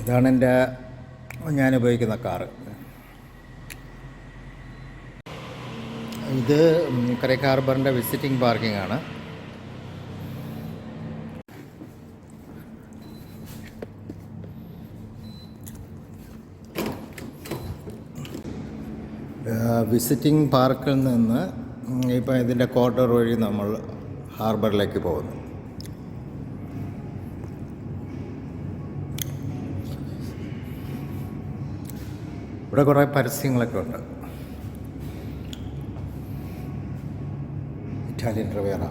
ഇതാണ് എന്റെ ഞാൻ ഉപയോഗിക്കുന്ന കാറ്. ഇത് കരയ്ക്ക് ഹാർബറിന്റെ വിസിറ്റിംഗ് പാർക്കിംഗ് ആണ്. വിസിറ്റിംഗ് പാർക്കിൽ നിന്ന് ഇപ്പം ഇതിന്റെ ക്വാർട്ടർ വഴി നമ്മൾ ഹാർബറിലേക്ക് പോകുന്നു. ഇവിടെ കുറേ പരസ്യങ്ങളൊക്കെ ഉണ്ട്. Italian Riviera.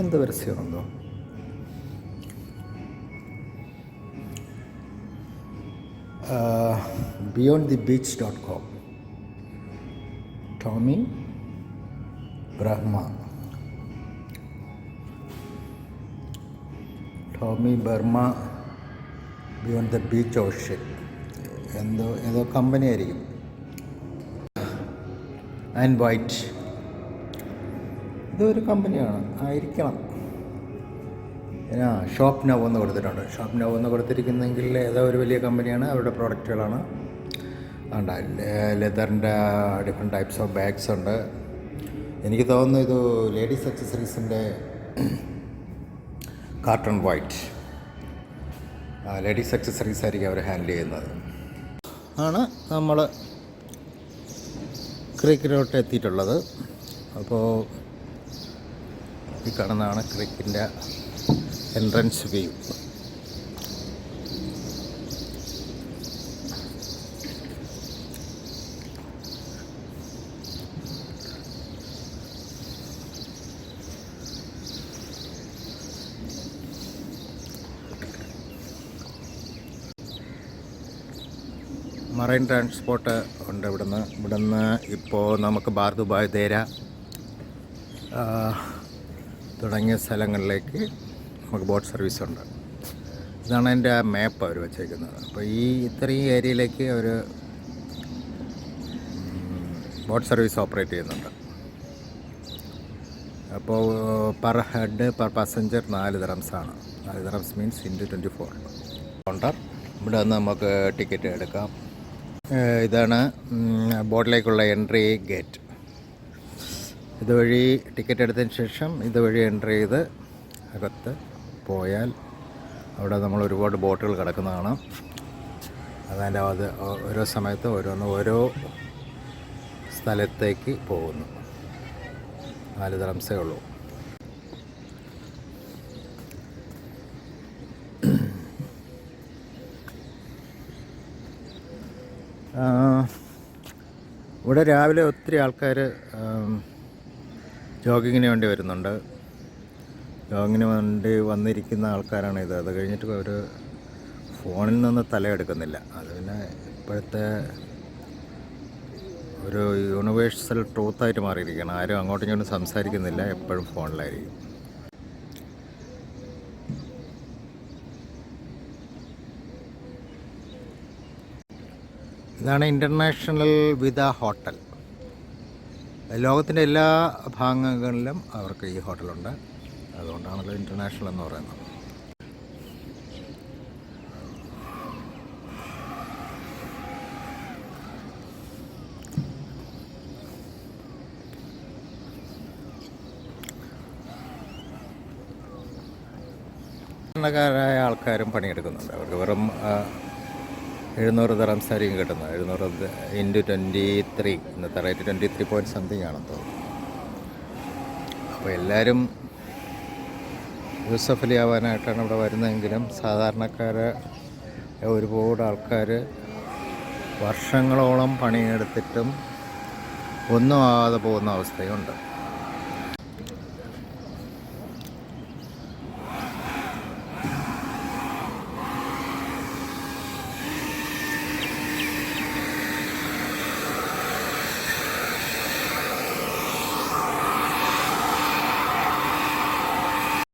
എന്ത് പരസ്യമുണ്ടോ beyond the beach dot com Tommy Bahama. Tommy Bahama beyond the beach ocean എന്തോ ഏതോ കമ്പനി ആയിരിക്കും. And white. ഇതൊരു കമ്പനിയാണ് ആയിരിക്കണം. ആ ഷോപ്പ് നവ് എന്ന് കൊടുത്തിട്ടുണ്ട്. ഷോപ്പ് നവ് എന്ന് കൊടുത്തിരിക്കുന്നെങ്കിൽ ഏതോ ഒരു വലിയ കമ്പനിയാണ് അവരുടെ പ്രോഡക്റ്റുകളാണ് ഉണ്ട് ലെതറിന്റെ ഡിഫറെന്റ് ടൈപ്സ് ഓഫ് ബാഗ്സ് ഉണ്ട്. എനിക്ക് തോന്നുന്നു ഇത് ലേഡീസ് അക്സസറീസിന്റെ കാർട്ടൺ വൈറ്റ് ലേഡീസ് അക്സസറീസ് ആയിരിക്കും അവർ ഹാൻഡിൽ ചെയ്യുന്നത്. ആണ് നമ്മൾ ക്രീക്കിലോട്ട് എത്തിയിട്ടുള്ളത്. അപ്പോൾ ഈ കാണുന്നതാണ് ക്രീക്കിന്റെ എൻട്രൻസ് വ്യൂ മറൈൻ ട്രാൻസ്പോർട്ട് ഉണ്ട് ഇവിടുന്ന്. ഇവിടുന്ന് ഇപ്പോൾ നമുക്ക് ബാർ ദുബായ് ദേര തുടങ്ങിയ സ്ഥലങ്ങളിലേക്ക് നമുക്ക് ബോട്ട് സർവീസ് ഉണ്ട്. ഇതാണ് എന്റെ മാപ്പ് അവർ വെച്ചേക്കുന്നത്. അപ്പോൾ ഈ ഇത്രയും ഏരിയയിലേക്ക് അവർ ബോട്ട് സർവീസ് ഓപ്പറേറ്റ് ചെയ്യുന്നുണ്ട്. അപ്പോൾ പെർ ഹെഡ് പെർ പാസഞ്ചർ നാല് ദിറംസാണ് നാല് dirhams means into twenty four. Counter. ഇവിടെ നിന്ന് നമുക്ക് ടിക്കറ്റ് എടുക്കാം. ഇതാണ് ബോട്ടിലേക്കുള്ള എൻട്രി ഗേറ്റ്. ഇതുവഴി ടിക്കറ്റ് എടുത്തതിന് ശേഷം ഇതുവഴി എൻട്രി ചെയ്ത് അകത്ത് പോയാൽ അവിടെ നമ്മൾ ഒരുപാട് ബോട്ടുകൾ കിടക്കുന്നതാണ് അതിന്റെ അത് ഓരോ സമയത്ത് ഓരോന്ന് ഓരോ സ്ഥലത്തേക്ക് പോകുന്നു. നാല് ദിറംസേ ഉള്ളൂ ആ, ഇവിടെ രാവിലെ ഒത്തിരി ആൾക്കാർ ജോഗിങ്ങിന് വേണ്ടി വരുന്നുണ്ട്. ജോഗിങ്ങിന് വേണ്ടി വന്നിരിക്കുന്ന ആൾക്കാരാണ് ഇത് അത് കഴിഞ്ഞിട്ട് അവർ ഫോണിൽ നിന്ന് തലയെടുക്കുന്നില്ല. അത് പിന്നെ ഇപ്പോഴത്തെ ഒരു യൂണിവേഴ്സൽ ട്രൂത്തായിട്ട് മാറിയിരിക്കുകയാണ്. ആരും അങ്ങോട്ടും ഇങ്ങോട്ടും സംസാരിക്കുന്നില്ല. എപ്പോഴും ഫോണിലായിരിക്കും. ഇതാണ് ഇന്റർനാഷണൽ വിത ഹോട്ടൽ. ലോകത്തിന്റെ എല്ലാ ഭാഗങ്ങളിലും അവർക്ക് ഈ ഹോട്ടലുണ്ട്. അതുകൊണ്ടാണല്ലോ ഇന്റർനാഷണൽ എന്ന് പറയുന്നത്. സാധാരണക്കാരായ ആൾക്കാരും പണിയെടുക്കുന്നുണ്ട്. അവർക്ക് വെറും എഴുന്നൂറ് ദറംസായിരിക്കും കിട്ടുന്നത് എഴുന്നൂറ് ഇന്റു ട്വന്റി ത്രീ ഇന്നത്തെ rate twenty three point something ആണെന്ന് തോന്നുന്നു. അപ്പോൾ എല്ലാവരും യൂസഫലി ആവാനായിട്ടാണ് ഇവിടെ വരുന്നതെങ്കിലും സാധാരണക്കാരെ ഒരുപാട് ആൾക്കാർ വർഷങ്ങളോളം പണിയെടുത്തിട്ടും ഒന്നും ആവാതെ പോകുന്ന അവസ്ഥയുണ്ട്.